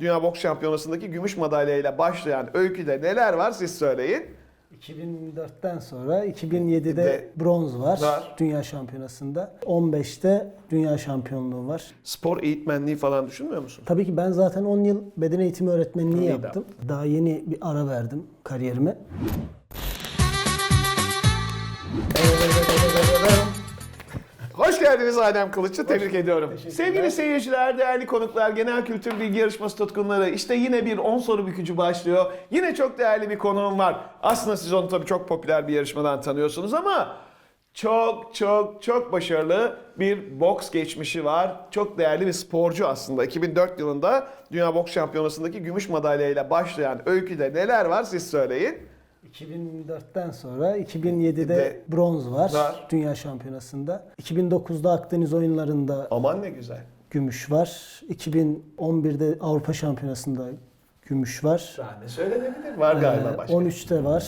Dünya Boks Şampiyonası'ndaki gümüş madalyayla başlayan öyküde neler var siz söyleyin. 2004'ten sonra 2007'de De- bronz var, Var. Dünya Şampiyonası'nda. 15'te Dünya Şampiyonluğu var. Spor eğitmenliği falan düşünmüyor musun? Tabii ki ben zaten 10 yıl beden eğitimi öğretmenliği İyi yaptım. Daha yeni bir ara verdim kariyerime. Geldiniz Adem Kılıç'ı tebrik ediyorum. Sevgili seyirciler, değerli konuklar, genel kültür bilgi yarışması tutkunları işte yine bir 10 soru bükücü başlıyor. Yine çok değerli bir konuğum var. Aslında siz onu tabii çok popüler bir yarışmadan tanıyorsunuz ama çok çok çok başarılı bir boks geçmişi var. Çok değerli bir sporcu aslında. 2004 yılında Dünya Boks Şampiyonası'ndaki gümüş madalyayla başlayan öyküde neler var siz söyleyin. 2004'ten sonra 2007'de De- bronz var, Var. Dünya Şampiyonası'nda. 2009'da Akdeniz oyunlarında Aman ne güzel. gümüş var. 2011'de Avrupa Şampiyonası'nda gümüş var. Daha ne söylenebilir? Var galiba Ee, başka. 13'te var.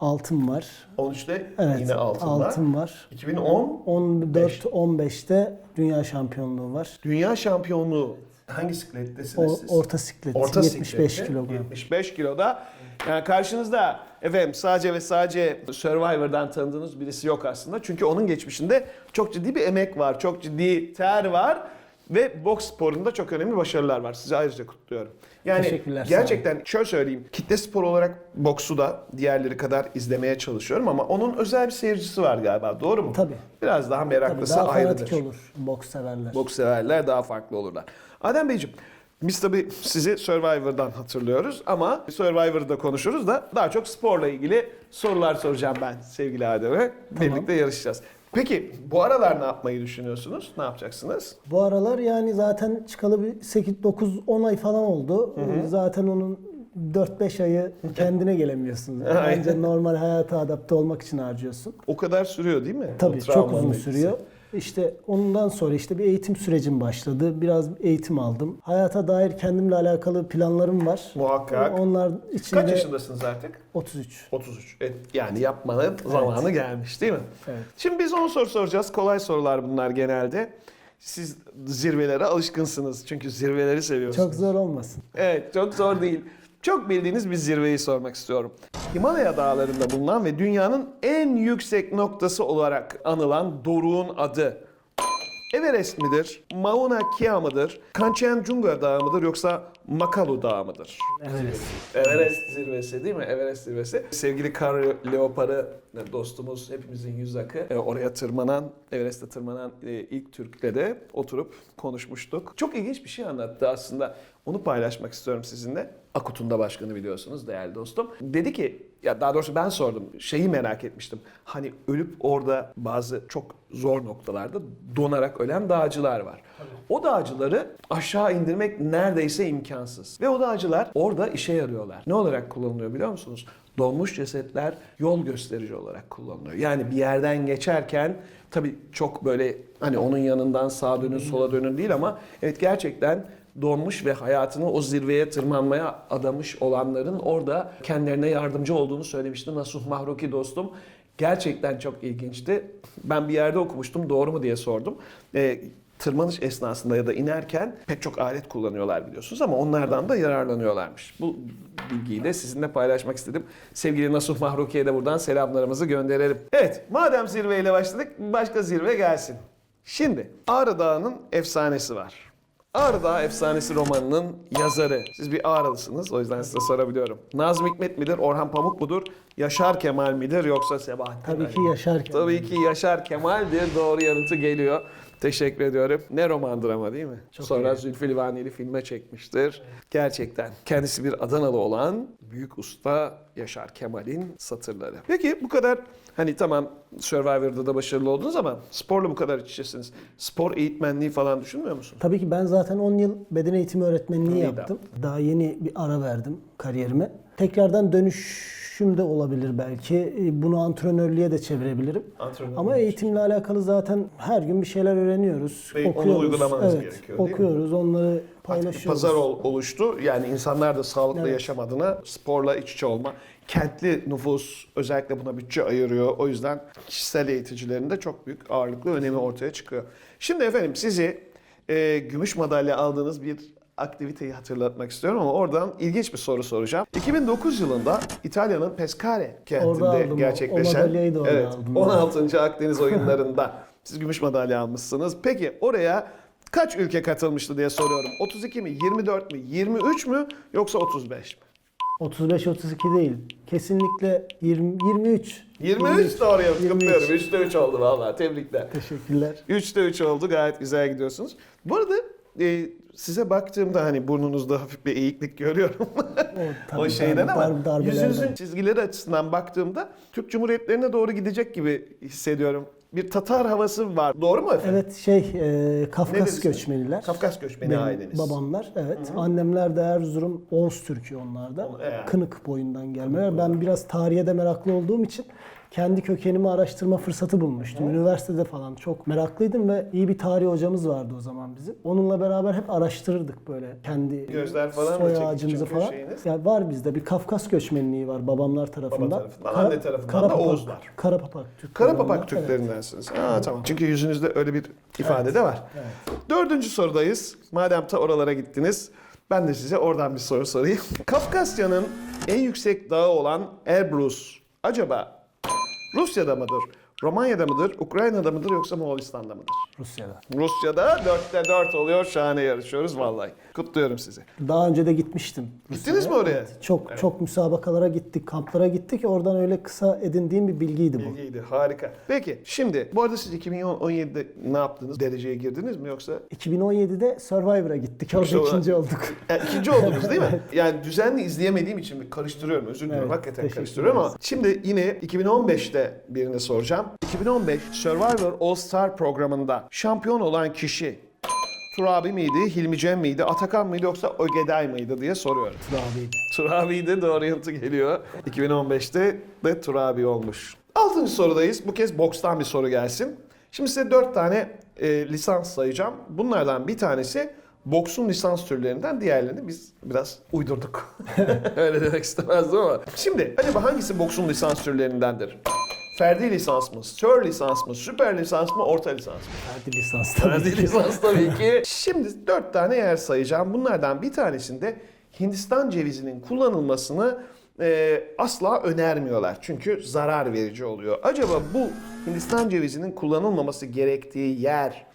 Altın var. 13'te Evet. yine altın var. altın var. 2010 14 15'te dünya şampiyonluğu var. Dünya şampiyonluğu hangi siklettesiniz O, siz? orta siklet Orta 75 siklette, kilogram. 75 kiloda. Yani karşınızda efendim sadece ve sadece Survivor'dan tanıdığınız birisi yok aslında. Çünkü onun geçmişinde çok ciddi bir emek var, çok ciddi ter var ve boks sporunda çok önemli başarılar var. Sizi ayrıca kutluyorum. Yani gerçekten şöyle söyleyeyim. Kitle spor olarak boksu da diğerleri kadar izlemeye çalışıyorum ama onun özel bir seyircisi var galiba. Doğru mu? Tabii. Biraz daha Tabii meraklısı daha ayrıdır. fanatik olur boks severler. Boks severler daha farklı olurlar. Adem Beyciğim, biz tabii sizi Survivor'dan hatırlıyoruz ama Survivor'da konuşuruz da daha çok sporla ilgili sorular soracağım ben sevgili Adem'e. Birlikte yarışacağız. Peki bu aralar ne yapmayı düşünüyorsunuz? Ne yapacaksınız? Bu aralar yani zaten çıkalı bir 8 9 10 ay falan oldu. Zaten onun 4-5 ayı kendine gelemiyorsun. Bence normal hayata adapte olmak için harcıyorsun. O kadar sürüyor değil mi? Tabii çok uzun sürüyor. İşte ondan sonra işte bir eğitim sürecim başladı. Biraz eğitim aldım. Hayata dair kendimle alakalı planlarım var. Muhakkak. Onlar içinde Kaç yaşındasınız artık? 33. 33. Evet, yani yapmanın zamanı gelmiş değil mi? Evet. Şimdi biz 10 soru soracağız. Kolay sorular bunlar genelde. Siz zirvelere alışkınsınız. Çünkü zirveleri seviyorsunuz. Çok zor olmasın. Evet çok zor değil. Çok bildiğiniz bir zirveyi sormak istiyorum. Himalaya dağlarında bulunan ve dünyanın en yüksek noktası olarak anılan doruğun adı Everest midir, Mauna Kea mıdır, Kanchenjunga Dağı mıdır yoksa Makalu Dağı mıdır? Evet. Everest zirvesi değil mi? Everest zirvesi. Sevgili kar leoparı dostumuz, hepimizin yüz akı. E, oraya tırmanan, Everest'e tırmanan e, ilk Türk'le de oturup konuşmuştuk. Çok ilginç bir şey anlattı aslında. Onu paylaşmak istiyorum sizinle. Akut'un da başkanı biliyorsunuz değerli dostum. Dedi ki, ya daha doğrusu ben sordum. Şeyi merak etmiştim. Hani ölüp orada bazı çok zor noktalarda donarak ölen dağcılar var. O dağcıları aşağı indirmek neredeyse imkansız. Ve o dağcılar orada işe yarıyorlar. Ne olarak kullanılıyor biliyor musunuz? Donmuş cesetler yol gösterici olarak kullanılıyor. Yani bir yerden geçerken tabii çok böyle hani onun yanından sağa dönün sola dönün değil ama evet gerçekten donmuş ve hayatını o zirveye tırmanmaya adamış olanların orada kendilerine yardımcı olduğunu söylemişti Nasuh Mahruki dostum. Gerçekten çok ilginçti. Ben bir yerde okumuştum doğru mu diye sordum. Ee, tırmanış esnasında ya da inerken pek çok alet kullanıyorlar biliyorsunuz ama onlardan da yararlanıyorlarmış. Bu bilgiyi de sizinle paylaşmak istedim. Sevgili Nasuh Mahruki'ye de buradan selamlarımızı gönderelim. Evet madem zirveyle başladık başka zirve gelsin. Şimdi Ağrı Dağı'nın efsanesi var. Ağrı Efsanesi romanının yazarı. Siz bir Ağrılısınız o yüzden size sorabiliyorum. Nazım Hikmet midir, Orhan Pamuk mudur, Yaşar Kemal midir yoksa Sebahattin Tabii Ali ki mi? yaşarken. Tabii ki Yaşar Kemal'dir. Doğru yanıtı geliyor. Teşekkür ediyorum. Ne romandır ama değil mi? Çok Sonra iyi. Zülfü Livaneli filme çekmiştir. Gerçekten kendisi bir Adanalı olan büyük usta Yaşar Kemal'in satırları. Peki bu kadar hani tamam Survivor'da da başarılı oldunuz ama sporla bu kadar iç içesiniz. Spor eğitmenliği falan düşünmüyor musun? Tabii ki ben zaten 10 yıl beden eğitimi öğretmenliği de. yaptım. Daha yeni bir ara verdim kariyerime. Tekrardan dönüşüm de olabilir belki. E, Bunu antrenörlüğe de çevirebilirim. Antrenör Ama eğitimle alakalı zaten her gün bir şeyler öğreniyoruz. Ve onu okuyoruz. uygulamanız evet, gerekiyor, değil mi? Okuyoruz, onları Artık bir paylaşıyoruz. pazar ol- oluştu. Yani insanlar da sağlıklı Evet. yaşam adına sporla iç içe olma. Kentli nüfus özellikle buna bütçe ayırıyor. O yüzden kişisel eğiticilerin de çok büyük ağırlıklı önemi ortaya çıkıyor. Şimdi efendim sizi e, gümüş madalya aldığınız bir aktiviteyi hatırlatmak istiyorum ama oradan ilginç bir soru soracağım. 2009 yılında İtalya'nın aldım kentinde o- o gerçekleşen da orada evet, aldım. 16. Akdeniz oyunlarında siz gümüş madalya almışsınız. Peki oraya kaç ülke katılmıştı diye soruyorum. 32 mi, 24 mi, 23 mü yoksa 35 mi? 35-32 değil. Kesinlikle 20, 23. 23 doğru yanıt 23. kutluyorum. 3'te 3 oldu vallahi tebrikler. Teşekkürler. 3'te 3 oldu gayet güzel gidiyorsunuz. Bu arada e, size baktığımda hani burnunuzda hafif bir eğiklik görüyorum. O, o şeyden dar- ama dar- yüzünüzün çizgileri açısından baktığımda Türk Cumhuriyetlerine doğru gidecek gibi hissediyorum. Bir Tatar havası var. Doğru mu efendim? Evet şey e, Kafkas göçmeniler. Kafkas göçmeni Benim aileniz. babamlar evet. Annemler de Erzurum, Oğuz Türk'ü onlar da. Kınık boyundan gelmeler. Ben biraz tarihe de meraklı olduğum için kendi kökenimi araştırma fırsatı bulmuştum. Üniversitede falan çok meraklıydım ve iyi bir tarih hocamız vardı o zaman bizim. Onunla beraber hep araştırırdık böyle kendi Gözler falan da soy ağacımızı falan. şeyiniz. Yani var bizde bir Kafkas göçmenliği var babamlar tarafından. tarafından, anne tarafından da Karapapak- Oğuzlar. Karapapak Türkleri Karapapak. Türklerindensiniz. Aa, tamam. Çünkü yüzünüzde öyle bir ifade de var. Evet. Dördüncü sorudayız. Madem ta oralara gittiniz, ben de size oradan bir soru sorayım. Kafkasya'nın en yüksek dağı olan Elbrus acaba Rusya'da mıdır, Romanya'da mıdır, Ukrayna'da mıdır yoksa Moğolistan'da mıdır? Rusya'da. Rusya'da dörtte dört oluyor. Şahane yarışıyoruz vallahi. Kutluyorum sizi. Daha önce de gitmiştim. Gittiniz mi oraya? Çok çok müsabakalara gittik, kamplara gittik. Oradan öyle kısa edindiğim bir bilgiydi bu. Bilgiydi. Harika. Peki şimdi bu arada siz 2017'de ne yaptınız? Dereceye girdiniz mi yoksa 2017'de Survivor'a gittik. Orada o- ikinci olduk. Yani ikinci oldunuz değil mi? Yani düzenli izleyemediğim için bir karıştırıyorum. Özür diliyorum. Evet, Hakikaten teşekkür karıştırıyorum ama şimdi yine 2015'te birini soracağım. 2015 Survivor All Star programında şampiyon olan kişi Turabi miydi, Hilmi Cem miydi, Atakan mıydı yoksa Ögeday mıydı diye soruyorum. Turabi'ydi. Turabi'ydi doğru yanıtı geliyor. 2015'te de Turabi olmuş. Altıncı sorudayız. Bu kez bokstan bir soru gelsin. Şimdi size dört tane e, lisans sayacağım. Bunlardan bir tanesi boksun lisans türlerinden diğerlerini biz biraz uydurduk. Öyle demek istemezdim ama. Şimdi acaba hangisi boksun lisans türlerindendir? Ferdi lisans mı, sir lisans mı, süper lisans mı, orta lisans mı? Ferdi lisans tabii Ferdi ki. lisans tabii ki. Şimdi dört tane yer sayacağım. Bunlardan bir tanesinde Hindistan cevizinin kullanılmasını e, asla önermiyorlar. Çünkü zarar verici oluyor. Acaba bu Hindistan cevizinin kullanılmaması gerektiği yer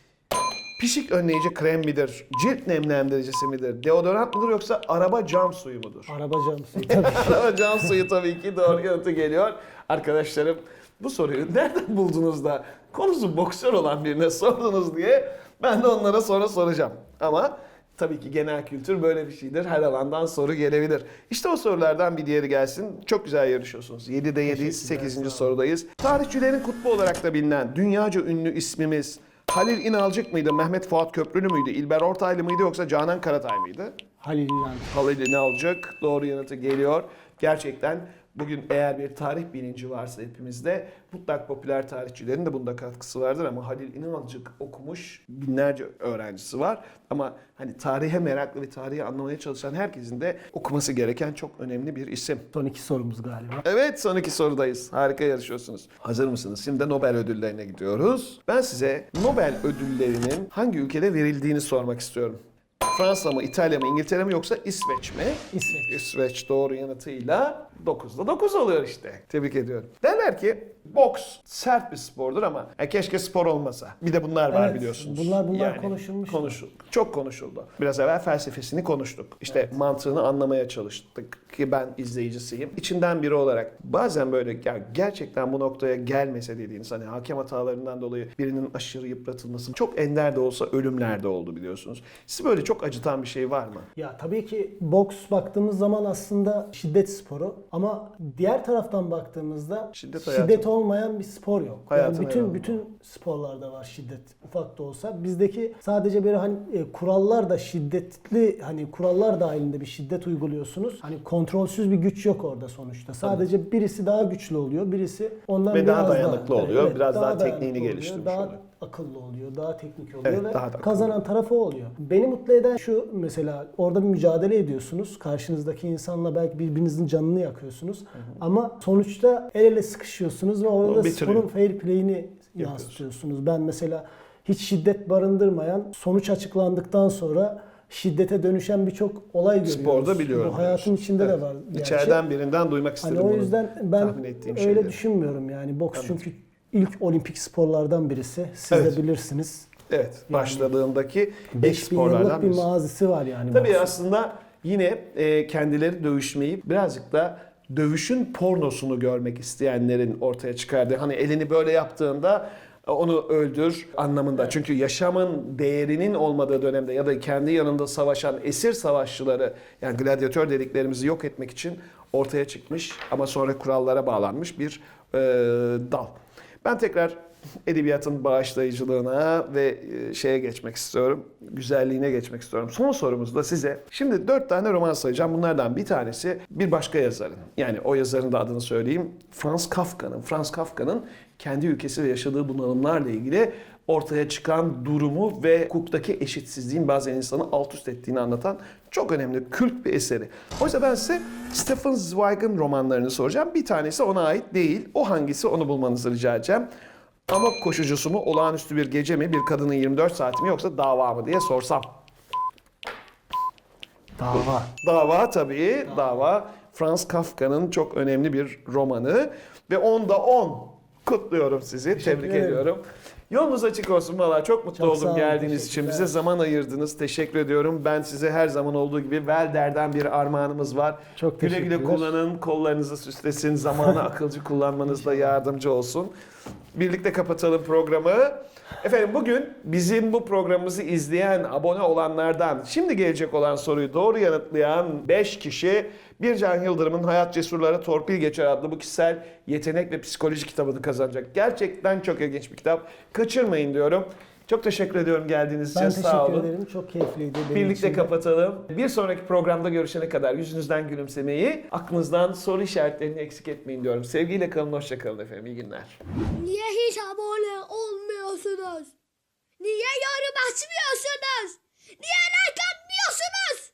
pişik önleyici krem midir, cilt nemlendiricisi midir, deodorant mıdır yoksa araba cam suyu mudur? Araba camsı tabii. Araba cam suyu tabii ki doğru yanıtı geliyor. Arkadaşlarım bu soruyu nereden buldunuz da konusu boksör olan birine sordunuz diye ben de onlara sonra soracağım. Ama tabii ki genel kültür böyle bir şeydir. Her alandan soru gelebilir. İşte o sorulardan bir diğeri gelsin. Çok güzel yarışıyorsunuz. 7'de 7'yiz, 8. sorudayız. Tarihçilerin kutbu olarak da bilinen dünyaca ünlü ismimiz Halil İnalcık mıydı, Mehmet Fuat Köprülü müydü, İlber Ortaylı mıydı yoksa Canan Karatay mıydı? Halil İnan. Halil İnalcık doğru yanıtı geliyor. Gerçekten bugün eğer bir tarih bilinci varsa hepimizde mutlak popüler tarihçilerin de bunda katkısı vardır ama Halil İnalcık okumuş binlerce öğrencisi var. Ama hani tarihe meraklı ve tarihi anlamaya çalışan herkesin de okuması gereken çok önemli bir isim. Son iki sorumuz galiba. Evet son iki sorudayız. Harika yarışıyorsunuz. Hazır mısınız? Şimdi de Nobel ödüllerine gidiyoruz. Ben size Nobel ödüllerinin hangi ülkede verildiğini sormak istiyorum. Fransa mı, İtalya mı, İngiltere mi yoksa İsveç mi? İsveç. İsveç doğru yanıtıyla 9'da 9 oluyor işte. Tebrik ediyorum. Derler ki boks sert bir spordur ama e, keşke spor olmasa. Bir de bunlar var Evet, biliyorsunuz. bunlar- bunlar konuşulmuştu. Konuşuldu. Çok konuşuldu. Biraz evvel felsefesini konuştuk. İşte mantığını anlamaya çalıştık ki ben izleyicisiyim. İçinden biri olarak bazen böyle ya gerçekten bu noktaya gelmese dediğiniz hani hakem hatalarından dolayı birinin aşırı yıpratılması çok ender de olsa ölümler de oldu biliyorsunuz. Sizi böyle çok acıtan bir şey var mı? Ya tabii ki boks baktığımız zaman aslında şiddet sporu ama diğer taraftan baktığımızda Şiddet şiddet, hayatın- olmayan bir spor yok. Yani bütün bütün sporlarda var şiddet ufak da olsa. Bizdeki sadece böyle hani e, kurallar da şiddetli hani kurallar dahilinde bir şiddet uyguluyorsunuz. Hani kontrolsüz bir güç yok orada sonuçta. Sadece birisi daha güçlü oluyor, birisi ondan Ve daha biraz dayanıklı oluyor, biraz daha dayanıklı tekniğini oluyor, geliştirmiş daha oluyor. Akıllı oluyor, daha teknik oluyor Evet, ve daha kazanan tarafı oluyor. Beni mutlu eden şu mesela orada bir mücadele ediyorsunuz. Karşınızdaki insanla belki birbirinizin canını yakıyorsunuz. Ama sonuçta el ele sıkışıyorsunuz ve orada sporun fair play'ini yansıtıyorsunuz. Ben mesela hiç şiddet barındırmayan sonuç açıklandıktan sonra şiddete dönüşen birçok olay görüyoruz. Sporda biliyorum Bu hayatın diyorsun. içinde Evet. de var. gerçi. İçeriden birinden duymak istedim Hani o yüzden ben öyle şeyleri. düşünmüyorum yani. Boks çünkü ilk olimpik sporlardan birisi. Siz Evet. de bilirsiniz. Evet, başladığındaki ilk 5000 sporlardan yıllık bir mazisi var yani. Tabii boksun. aslında yine e, kendileri dövüşmeyi birazcık da dövüşün pornosunu görmek isteyenlerin ortaya çıkardığı hani elini böyle yaptığında e, onu öldür anlamında. Çünkü yaşamın değerinin olmadığı dönemde ya da kendi yanında savaşan esir savaşçıları yani gladyatör dediklerimizi yok etmek için ortaya çıkmış ama sonra kurallara bağlanmış bir e, dal. Ben tekrar edebiyatın bağışlayıcılığına ve e, şeye geçmek istiyorum. Güzelliğine geçmek istiyorum. Son sorumuz da size. Şimdi dört tane roman sayacağım. Bunlardan bir tanesi bir başka yazarın. Yani o yazarın da adını söyleyeyim. Franz Kafka'nın. Franz Kafka'nın kendi ülkesi ve yaşadığı bunalımlarla ilgili ortaya çıkan durumu ve hukuktaki eşitsizliğin bazen insanı alt üst ettiğini anlatan çok önemli kült bir eseri. Oysa ben size Stephen Zweig'ın romanlarını soracağım. Bir tanesi ona ait değil. O hangisi onu bulmanızı rica edeceğim. Amok koşucusu mu, olağanüstü bir gece mi, bir kadının 24 saati mi yoksa dava mı diye sorsam. Dava. Dava tabii, dava. Franz Kafka'nın çok önemli bir romanı ve onda 10. Kutluyorum sizi, tebrik ediyorum. Yolunuz açık olsun valla. Çok mutlu Çok oldum olun, geldiğiniz için. Bize zaman ayırdınız. Teşekkür ediyorum. Ben size her zaman olduğu gibi Welder'den bir armağanımız var. Çok Güle güle kullanın, kollarınızı süslesin, zamanı akılcı kullanmanızda yardımcı olsun. Birlikte kapatalım programı. Efendim bugün bizim bu programımızı izleyen, abone olanlardan şimdi gelecek olan soruyu doğru yanıtlayan 5 kişi Bircan Yıldırım'ın Hayat Cesurlara Torpil Geçer adlı bu kişisel yetenek ve psikoloji kitabını kazanacak. Gerçekten çok ilginç bir kitap. Kaçırmayın diyorum. Çok teşekkür ediyorum geldiğiniz için. Ben Sağ teşekkür olun. ederim. Çok keyifliydi benim Birlikte için kapatalım. Bir sonraki programda görüşene kadar yüzünüzden gülümsemeyi, aklınızdan soru işaretlerini eksik etmeyin diyorum. Sevgiyle kalın, hoşça kalın efendim. İyi günler. Niye hiç abone olmuyorsunuz? Niye yorum açmıyorsunuz? Niye like atmıyorsunuz?